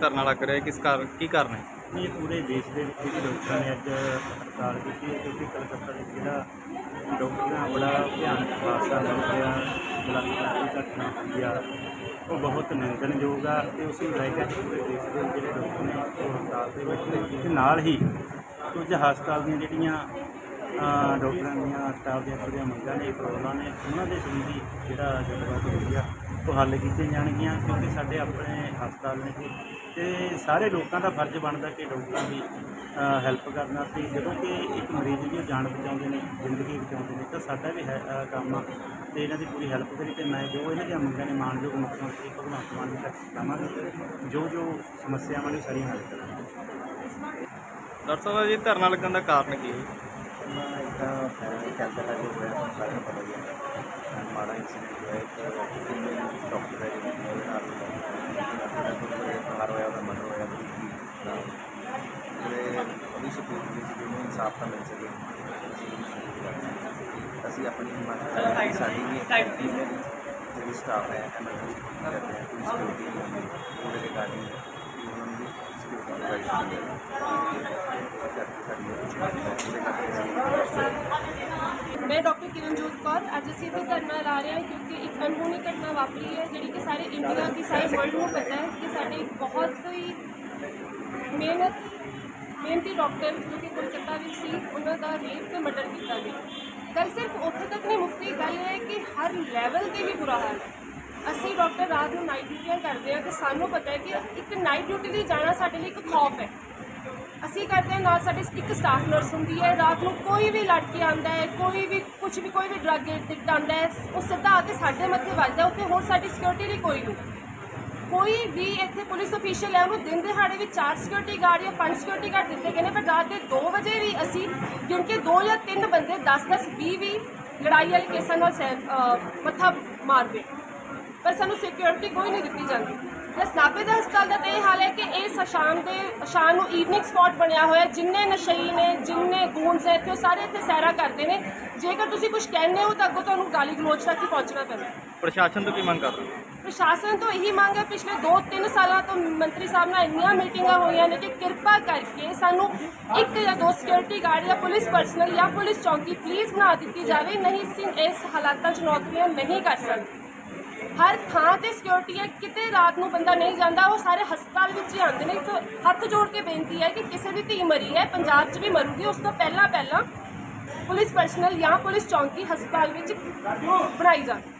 ਧਰਨਾ ਲੱਗ ਰਿਹਾ ਕਿਸ ਕਾਰਨ, ਕੀ ਕਾਰਨ ਹੈ? ਇਹ ਪੂਰੇ ਦੇਸ਼ ਦੇ ਵਿੱਚ ਜਿਹੜੇ ਡਾਕਟਰਾਂ ਨੇ ਅੱਜ ਹੜਤਾਲ ਕੀਤੀ ਹੈ, ਕਿਉਂਕਿ ਕਲਕੱਤਾ ਵਿੱਚ ਜਿਹੜਾ ਡਾਕਟਰਾਂ ਬੜਾ ਭਿਆਨਕ ਹਾਦਸਾ ਵਾਪਰਿਆ ਬਲਾਤਕਾਰ ਦੀ ਘਟਨਾ ਹੋਈ ਆ, ਉਹ ਬਹੁਤ ਨਿੰਦਣਯੋਗ ਆ, ਤੇ ਉਸ ਨੂੰ ਲੈ ਕੇ ਅੱਜ ਪੂਰੇ ਦੇਸ਼ ਦੇ ਜਿਹੜੇ ਡਾਕਟਰ ਨੇ, ਉਹ ਹੜਤਾਲ ਤੇ ਬੈਠੇ ਨੇ, ਤੇ ਨਾਲ ਹੀ ਕੁਝ ਹਸਪਤਾਲ ਦੀਆਂ ਜਿਹੜੀਆਂ ਡਾਕਟਰਾਂ ਦੀਆਂ, ਸਟਾਫ ਦੀਆਂ ਥੋੜ੍ਹੀਆਂ ਮੰਗਾਂ ਨੇ, ਪ੍ਰੋਬਲਮਾਂ ਨੇ, ਉਹਨਾਂ ਦੇ ਸੰਬੰਧੀ ਜਿਹੜਾ ਗੱਲਬਾਤ ਹੋਈ ਆ, ਉਹ ਹੱਲ ਕੀਤੀਆਂ ਜਾਣਗੀਆਂ, ਕਿਉਂਕਿ ਸਾਡੇ ਆਪਣੇ ਹਸਪਤਾਲ ਨੇ ਜੀ, ਤੇ ਸਾਰੇ ਲੋਕਾਂ ਦਾ ਫਰਜ਼ ਬਣਦਾ ਕਿ ਡਾਕਟਰਾਂ ਦੀ ਹੈਲਪ ਕਰਨਾ ਤੇ ਜਦੋਂ ਕਿ ਇੱਕ ਮਰੀਜ਼ ਦੀ ਜਾਨ ਬਚਾਉਂਦੇ ਨੇ, ਜ਼ਿੰਦਗੀ ਬਚਾਉਂਦੇ ਨੇ, ਤਾਂ ਸਾਡਾ ਵੀ ਹੈ ਕੰਮ ਆ, ਤੇ ਇਹਨਾਂ ਦੀ ਪੂਰੀ ਹੈਲਪ ਕਰੀ, ਤੇ ਮੈਂ ਜੋ ਇਹਨਾਂ ਦੀਆਂ ਮੰਗਾਂ ਨੇ, ਮਾਨਯੋਗ ਮੁੱਖ ਮੰਤਰੀ ਭਗਵੰਤ ਮਾਨ ਜੀ ਤੱਕ ਪਹੁੰਚਾਵਾਂਗਾ ਜੋ ਜੋ ਸਮੱਸਿਆਵਾਂ ਨੇ ਸਾਰੀਆਂ ਹੱਲ ਕਰਾਂਗੇ। ਡਾਕਟਰ ਸਾਹਿਬ ਜੀ, ਧਰਨਾ ਲੱਗਣ ਦਾ ਕਾਰਨ ਕੀ ਹੈ? ਕੈਂਸਰ ਦਾ ਜੋ ਹੋਇਆ ਸਾਰਿਆਂ ਨੂੰ ਪਤਾ ਹੀ ਮਾੜਾ ਇਨਸੀਡੈਂਟ ਹੋਇਆ ਇੱਕ ਡਾਕਟਰ ਹੈ ਜਿਹਦੇ ਨਾਲ ਮਾਰ ਹੋਇਆ ਉਹਦਾ ਮਰ ਹੋਇਆ ਤੇ ਉਹਦੀ ਸਪੋਰਟ ਵਿੱਚ ਜਿਹਨੂੰ ਇਨਸਾਫ ਤਾਂ ਮਿਲ ਸਕੇ ਅਸੀਂ ਆਪਣੀ ਮੰਗ ਕਰਦੇ ਸਾਡੀ ਵੀ ਇੱਕ ਟੀਮ ਹੈ ਜਿਹੜੀ ਸਟਾਫ ਹੈ ਐਮਰਜੈਂਸੀ ਕਰਦੇ ਹੈ ਕੋਈ ਸਿਕਿਉਰਿਟੀ ਉਹਦੇ ਰਿਗਾਰਡਿੰਗ ਉਹਨਾਂ ਨੂੰ ਸਿਕਿਉਰਿਟੀ ਪ੍ਰੋਵਾਈਡ ਕਰਦੇ ਹੈ ਕਰਕੇ ਸਾਡੀ ਇਹ ਉਹਦੇ ਕਰਕੇ ਅਸੀਂ ਮੈਂ ਡਾਕਟਰ ਕਿਰਨਜੋਤ ਕੌਰ, ਅੱਜ ਅਸੀਂ ਇੱਥੇ ਧਰਨਾ ਲਾ ਰਹੇ ਹਾਂ ਕਿਉਂਕਿ ਇੱਕ ਅਨਹੋਣੀ ਘਟਨਾ ਵਾਪਰੀ ਹੈ, ਜਿਹੜੀ ਕਿ ਸਾਰੇ ਇੰਡੀਆ ਦੀ, ਸਾਰੇ ਵਰਲਡ ਨੂੰ ਪਤਾ ਹੈ ਕਿ ਸਾਡੇ ਇੱਕ ਬਹੁਤ ਹੀ ਮਿਹਨਤ, ਮਿਹਨਤੀ ਡਾਕਟਰ ਜੋ ਕਿ ਕੋਲਕਾਤਾ ਵਿੱਚ ਸੀ, ਉਹਨਾਂ ਦਾ ਰੇਪ ਤੇ ਮਰਡਰ ਕੀਤਾ ਗਿਆ। ਗੱਲ ਸਿਰਫ ਉੱਥੇ ਤੱਕ ਨਹੀਂ ਮੁੱਕਦੀ ਗੱਲ ਇਹ ਹੈ ਕਿ ਹਰ ਲੈਵਲ ਤੇ ਵੀ ਬੁਰਾ ਹਾਲ ਹੈ। ਅਸੀਂ ਡਾਕਟਰ ਰਾਤ ਨੂੰ ਨਾਈਟ ਡਿਊਟੀਆਂ ਕਰਦੇ ਹਾਂ ਤੇ ਸਾਨੂੰ ਪਤਾ ਹੈ ਕਿ ਇੱਕ ਨਾਈਟ ਡਿਊਟੀ ਦੀ ਜਾਣਾ ਸਾਡੇ ਲਈ ਇੱਕ ਖੌਫ ਹੈ। ਅਸੀਂ ਕਰਦੇ ਹਾਂ ਨਾਲ ਸਾਡੇ ਇੱਕ ਸਟਾਫ ਨਰਸ ਹੁੰਦੀ ਹੈ, ਰਾਤ ਨੂੰ ਕੋਈ ਵੀ ਲੜਕੀ ਆਂਦਾ ਹੈ, ਕੋਈ ਵੀ ਕੁਝ ਵੀ, ਕੋਈ ਵੀ ਡਰੱਗ ਐਡਿਕਟ ਆਂਦਾ ਹੈ, ਉਹ ਸਿੱਧਾ ਆ ਕੇ ਸਾਡੇ ਮੱਥੇ ਵੱਜਦਾ ਉੱਥੇ ਹੋਰ ਸਾਡੀ ਸਿਕਿਉਰਿਟੀ ਲਈ ਕੋਈ ਨਹੀਂ। ਕੋਈ ਵੀ ਇੱਥੇ ਪੁਲਿਸ ਅਫੀਸ਼ੀਅਲ ਹੈ, ਉਹਨੂੰ ਦਿਨ ਦਿਹਾੜੇ ਵਿੱਚ ਚਾਰ ਸਿਕਿਉਰਿਟੀ ਗਾਰਡ ਜਾਂ ਪੰਜ ਸਿਕਿਉਰਿਟੀ ਗਾਰਡ ਦਿੱਤੇ ਗਏ ਨੇ, ਪਰ ਰਾਤ ਦੇ 2 ਵਜੇ ਵੀ ਅਸੀਂ ਕਿਉਂਕਿ ਦੋ ਜਾਂ ਤਿੰਨ ਬੰਦੇ 10 10 20 20 ਲੜਾਈ ਵਾਲੇ ਕੇਸਾਂ ਨਾਲ ਸਹਿ- ਅਹ ਮੱਥਾ ਮਾਰਦੇ ਪਰ ਸਾਨੂੰ ਸਿਕਿਉਰਿਟੀ ਕੋਈ ਨਹੀਂ ਦਿੱਤੀ ਜਾਂਦੀ। ਪਲਸ ਨਾਭੇ ਦਾ ਹਸਪਤਾਲ ਦਾ ਤਾਂ ਇਹ ਹਾਲ ਹੈ ਕਿ ਇਹ ਸ਼ਾਮ ਦੇ ਸ਼ਾਮ ਨੂੰ ਈਵਨਿੰਗ ਸਪੌਟ ਬਣਿਆ ਹੋਇਆ। ਜਿੰਨੇ ਨਸ਼ਈ ਨੇ ਜਿੰਨੇ ਗੂੰਜ ਹੈ ਇੱਥੇ ਉਹ ਸਾਰੇ ਇੱਥੇ ਸੈਰਾ ਕਰਦੇ ਨੇ ਜੇਕਰ ਤੁਸੀਂ ਕੁਝ ਕਹਿੰਦੇ ਹੋ ਤਾਂ ਅੱਗੋਂ ਤੁਹਾਨੂੰ ਗਾਲੀ ਗਲੋਚ ਤੱਕ ਹੀ ਪਹੁੰਚਣਾ ਪੈਂਦਾ ਹੈ। ਪ੍ਰਸ਼ਾਸਨ ਤੋਂ ਕੀ ਮੰਗ ਕਰ ਰਹੇ ਹੋ ਪ੍ਰਸ਼ਾਸਨ ਤੋਂ ਇਹੀ ਮੰਗ ਹੈ ਪਿਛਲੇ 2-3 ਸਾਲਾਂ ਤੋਂ ਮੰਤਰੀ ਸਾਹਿਬ ਨਾਲ ਇੰਨੀਆਂ ਮੀਟਿੰਗਾਂ ਹੋਈਆਂ ਨੇ ਕਿ ਕਿਰਪਾ ਕਰਕੇ ਸਾਨੂੰ ਇੱਕ ਜਾਂ ਦੋ ਸਿਕਿਉਰਿਟੀ ਗਾਰਡ ਜਾਂ ਪੁਲਿਸ ਪਰਸਨਲ ਜਾਂ ਪੁਲਿਸ ਚੌਕੀ ਪਲੀਜ਼ ਬਣਾ ਦਿੱਤੀ ਜਾਵੇ ਨਹੀਂ ਅਸੀਂ ਇਸ ਹਾਲਾਤਾਂ 'ਚ ਨੌਕਰੀਆਂ ਨਹੀਂ ਕਰ ਸਕਦੇ ਹਰ ਥਾਂ ਤੇ ਸਿਕਿਉਰਿਟੀ ਹੈ, ਕਿਤੇ ਰਾਤ ਨੂੰ ਬੰਦਾ ਨਹੀਂ ਜਾਂਦਾ, ਉਹ ਸਾਰੇ ਹਸਪਤਾਲ ਵਿੱਚ ਹੀ ਆਉਂਦੇ ਨੇ। ਤਾਂ ਹੱਥ ਜੋੜ ਕੇ ਬੇਨਤੀ ਹੈ ਕਿ ਕਿਸੇ ਦੀ ਧੀ ਮਰੀ ਹੈ, ਪੰਜਾਬ 'ਚ ਵੀ ਮਰੂਗੀ, ਉਸ ਤੋਂ ਪਹਿਲਾਂ ਪਹਿਲਾਂ ਪੁਲਿਸ ਪਰਸਨਲ ਜਾਂ ਪੁਲਿਸ ਚੌਂਕੀ ਹਸਪਤਾਲ ਵਿੱਚ ਬਣਾਈ ਜਾਵੇ।